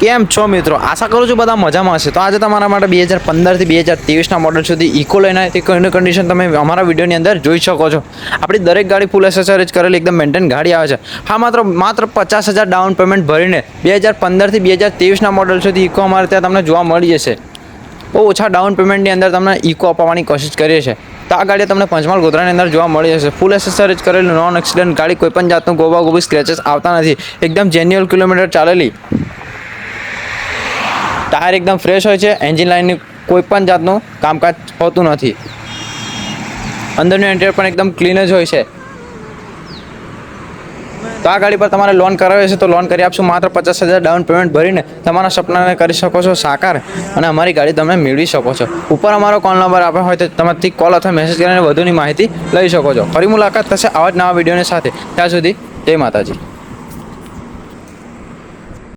કેમ છો મિત્રો? આશા કરું છું બધા મજામાં હશે. તો આજે તમારા માટે બે હજાર પંદરથી બે હજાર ત્રેવીસના મોડલ સુધી ઇકો લઈને કોઈની કન્ડિશન તમે અમારા વિડીયોની અંદર જોઈ શકો છો. આપણી દરેક ગાડી ફૂલ એસેસરીજ કરેલી, એકદમ મેન્ટેન ગાડી આવે છે. હા, માત્ર માત્ર પચાસ હજાર ડાઉન પેમેન્ટ ભરીને બે હજાર પંદરથી બે હજાર ત્રેવીસના મોડલ સુધી ઇકો અમારે ત્યાં તમને જોવા મળી જશે. બહુ ઓછા ડાઉન પેમેન્ટની અંદર તમને ઇકો અપાવવાની કોશિશ કરીએ છીએ. તો આ ગાડી તમને પંચમહાલ ગોધરાની અંદર જોવા મળી જશે. ફૂલ એસેસરીજ કરેલી નોન એક્સિડન્ટ ગાડી કોઈપણ જાતનું ગોવા ગોબી સ્ક્રેચેસ આવતા નથી. એકદમ જેન્યુઅલ કિલોમીટર ચાલેલી. ટાયર એકદમ ફ્રેશ હોય છે એન્જિન લાઇનની કોઈ પણ જાતનું કામકાજ હોતું નથી. અંદરનું ઇન્ટિરિયર પણ એકદમ ક્લીન જ હોય છે. તો આ ગાડી પર તમારે લોન કરાવી છે તો લોન કરી આપશું. માત્ર પચાસ હજાર ડાઉન પેમેન્ટ ભરીને તમારા સપનાને કરી શકો છો, સાકાર અને અમારી ગાડી તમે મેળવી શકો છો. ઉપર અમારો કોલ નંબર આપ્યો હોય તો તમારથી કોલ અથવા મેસેજ કરીને વધુની માહિતી લઈ શકો છો. ફરી મુલાકાત થશે આવા જ નવા વિડીયોની સાથે. ત્યાં સુધી જય માતાજી.